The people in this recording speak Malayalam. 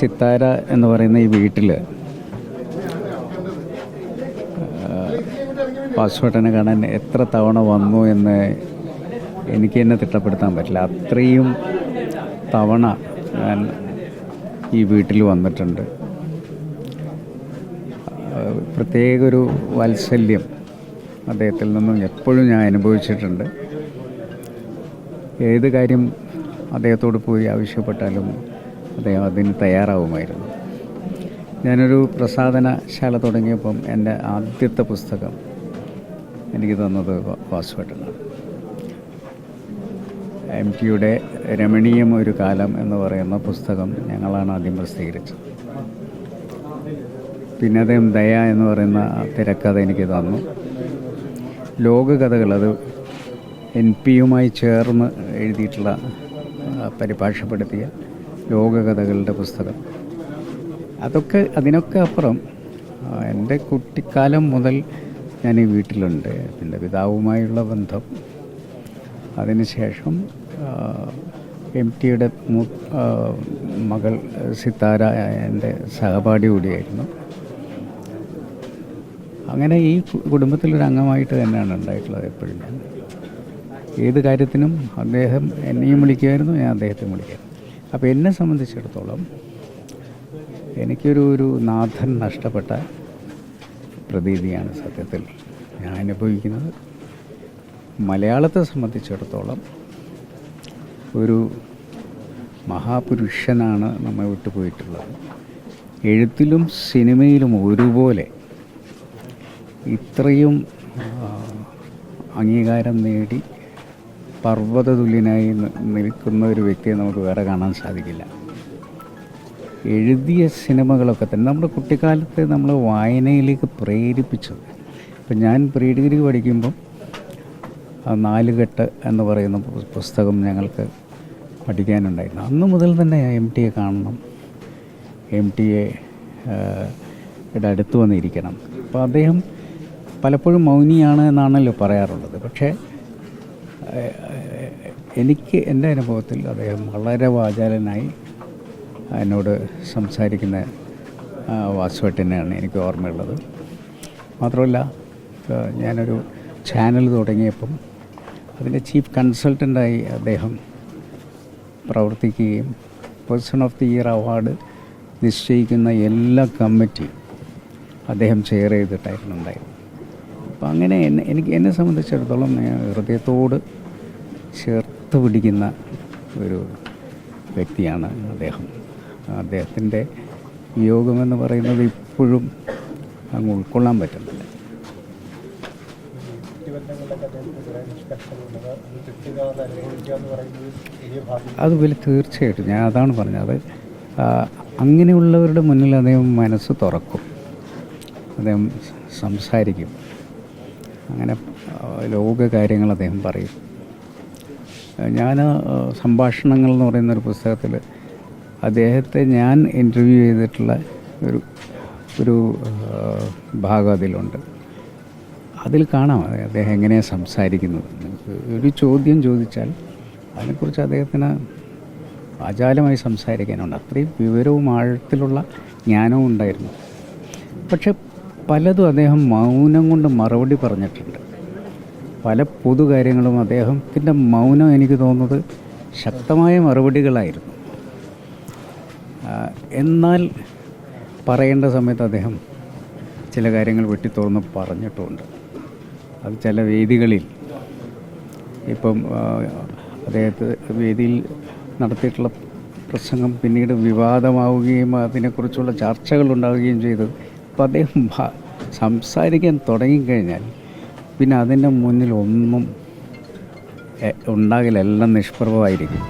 സിത്താര എന്ന് പറയുന്ന ഈ വീട്ടിൽ പാസ്വേട്ടനെ കാണാൻ എത്ര തവണ വന്നു എന്ന് എനിക്ക് തന്നെ തിട്ടപ്പെടുത്താൻ പറ്റില്ല. അത്രയും തവണ ഞാൻ ഈ വീട്ടിൽ വന്നിട്ടുണ്ട്. പ്രത്യേക ഒരു വാത്സല്യം അദ്ദേഹത്തിൽ നിന്നും എപ്പോഴും ഞാൻ അനുഭവിച്ചിട്ടുണ്ട്. ഏത് കാര്യം അദ്ദേഹത്തോട് പോയി ആവശ്യപ്പെട്ടാലും അദ്ദേഹം അതിന് തയ്യാറാവുമായിരുന്നു. ഞാനൊരു പ്രസാധനശാല തുടങ്ങിയപ്പം എന്റെ ആദ്യത്തെ പുസ്തകം എനിക്ക് തന്നത് വാസുവേട്ടനാണ്. എം ടിയുടെ രമണീയം ഒരു കാലം എന്ന് പറയുന്ന പുസ്തകം ഞങ്ങളാണ് ആദ്യം പ്രസിദ്ധീകരിച്ചത്. പിന്നെ അദ്ദേഹം ദയ എന്ന് പറയുന്ന തിരക്കഥ എനിക്ക് തന്നു. ലോകകഥകൾ അത് എൻ പിയുമായി ചേർന്ന് എഴുതിയിട്ടുള്ള പരിഭാഷപ്പെടുത്തിയ ലോകകഥകളുടെ പുസ്തകം. അതൊക്കെ അതിനൊക്കെ അപ്പുറം എന്റെ കുട്ടിക്കാലം മുതൽ ഞാൻ ഈ വീട്ടിലുണ്ട്. എന്റെ പിതാവുമായുള്ള ബന്ധം. അതിനുശേഷം എം ടിയുടെ മകൾ സിത്താര എന്റെ സഹപാഠി കൂടിയായിരുന്നു. അങ്ങനെ ഈ കുടുംബത്തിലൊരു അംഗമായിട്ട് തന്നെയാണ് ഉണ്ടായിട്ടുള്ളത് എപ്പോഴും ഞാൻ. ഏത് കാര്യത്തിനും അദ്ദേഹം എന്നെയും വിളിക്കുമായിരുന്നു ഞാൻ അദ്ദേഹത്തെയും വിളിക്കായിരുന്നു. അപ്പോൾ എന്നെ സംബന്ധിച്ചിടത്തോളം എനിക്കൊരു ഒരു നാഥൻ നഷ്ടപ്പെട്ട പ്രതീതിയാണ് സത്യത്തിൽ ഞാൻ അനുഭവിക്കുന്നത്. മലയാളത്തെ സംബന്ധിച്ചിടത്തോളം ഒരു മഹാപുരുഷനാണ് നമ്മെ വിട്ടുപോയിട്ടുള്ളത് എഴുത്തിലും സിനിമയിലും ഒരുപോലെ ഇത്രയും അംഗീകാരം നേടി പർവതതുല്യനായി തുല്യനായി നിൽക്കുന്ന ഒരു വ്യക്തിയെ നമുക്ക് വേറെ കാണാൻ സാധിക്കില്ല. എഴുതിയ സിനിമകളൊക്കെ തന്നെ നമ്മുടെ കുട്ടിക്കാലത്ത് നമ്മൾ വായനയിലേക്ക് പ്രേരിപ്പിച്ചത്. ഇപ്പം ഞാൻ പ്രീ ഡിഗ്രി പഠിക്കുമ്പം നാലുകെട്ട് എന്ന് പറയുന്ന പുസ്തകം ഞങ്ങൾക്ക് പഠിക്കാനുണ്ടായിരുന്നു. അന്ന് മുതൽ തന്നെ എം ടിയെ കാണണം. എം ടിയെ അടുത്ത് വന്നിരിക്കണം. അപ്പോൾ അദ്ദേഹം പലപ്പോഴും മൗനിയാണ് എന്നാണല്ലോ പറയാറുള്ളത്. പക്ഷേ എനിക്ക് എന്റെ അനുഭവത്തിൽ അദ്ദേഹം വളരെ വാചാലനായി എന്നോട് സംസാരിക്കുന്ന വാസുവേട്ടനെയാണ് എനിക്ക് ഓർമ്മയുള്ളത്. മാത്രമല്ല ഞാനൊരു ചാനൽ തുടങ്ങിയപ്പം അതിന്റെ ചീഫ് കൺസൾട്ടന്റായി അദ്ദേഹം പ്രവർത്തിക്കുകയും person of the year award നിശ്ചയിക്കുന്ന എല്ലാ കമ്മിറ്റിയും അദ്ദേഹം ചെയർ ചെയ്തിട്ടായിരുന്നു ഉണ്ടായിരുന്നത്. അപ്പം അങ്ങനെ എന്നെ എനിക്ക് എന്നെ സംബന്ധിച്ചിടത്തോളം ഹൃദയത്തോട് ചേർത്ത് പിടിക്കുന്ന ഒരു വ്യക്തിയാണ് അദ്ദേഹം. അദ്ദേഹത്തിന്റെ യോഗമെന്ന് പറയുന്നത് ഇപ്പോഴും അങ്ങ് ഉൾക്കൊള്ളാൻ പറ്റുന്നില്ല. അത് വലിയ തീർച്ചയായിട്ടും ഞാൻ അതാണ് പറഞ്ഞത്. അങ്ങനെയുള്ളവരുടെ മുന്നിൽ അദ്ദേഹം മനസ്സ് തുറക്കും. അദ്ദേഹം സംസാരിക്കും. അങ്ങനെ ലോക കാര്യങ്ങൾ അദ്ദേഹം പറയും. ഞാൻ സംഭാഷണങ്ങൾ എന്ന് പറയുന്ന ഒരു പുസ്തകത്തിൽ അദ്ദേഹത്തെ ഞാൻ ഇന്റർവ്യൂ ചെയ്തിട്ടുള്ള ഒരു ഒരു ഭാഗം അതിലുണ്ട്. അതിൽ കാണാം അദ്ദേഹം എങ്ങനെയാണ് സംസാരിക്കുന്നത്. ഒരു ചോദ്യം ചോദിച്ചാൽ അതിനെക്കുറിച്ച് അദ്ദേഹത്തിന് അജാലമായി സംസാരിക്കാനുണ്ട്. അത്രയും വിവരവും ആഴത്തിലുള്ള ജ്ഞാനവും ഉണ്ടായിരുന്നു. പക്ഷെ പലതും അദ്ദേഹം മൗനം കൊണ്ട് മറുപടി പറഞ്ഞിട്ടുണ്ട്. പല പൊതു കാര്യങ്ങളും അദ്ദേഹത്തിന്റെ മൗനം എനിക്ക് തോന്നുന്നത് ശക്തമായ മറുപടികളായിരുന്നു. എന്നാൽ പറയേണ്ട സമയത്ത് അദ്ദേഹം ചില കാര്യങ്ങൾ വെട്ടിത്തുറന്ന് പറഞ്ഞിട്ടുണ്ട്. അത് ചില വേദികളിൽ ഇപ്പം അദ്ദേഹത്തെ വേദിയിൽ നടത്തിയിട്ടുള്ള പ്രസംഗം പിന്നീട് വിവാദമാവുകയും അതിനെക്കുറിച്ചുള്ള ചർച്ചകൾ ഉണ്ടാവുകയും ചെയ്തു അപ്പോൾ അദ്ദേഹം സംസാരിക്കാൻ തുടങ്ങിക്കഴിഞ്ഞാൽ പിന്നെ അതിന്റെ മുന്നിൽ ഒന്നും ഉണ്ടാകില്ല എല്ലാം നിഷ്പ്രഭമായിരിക്കും.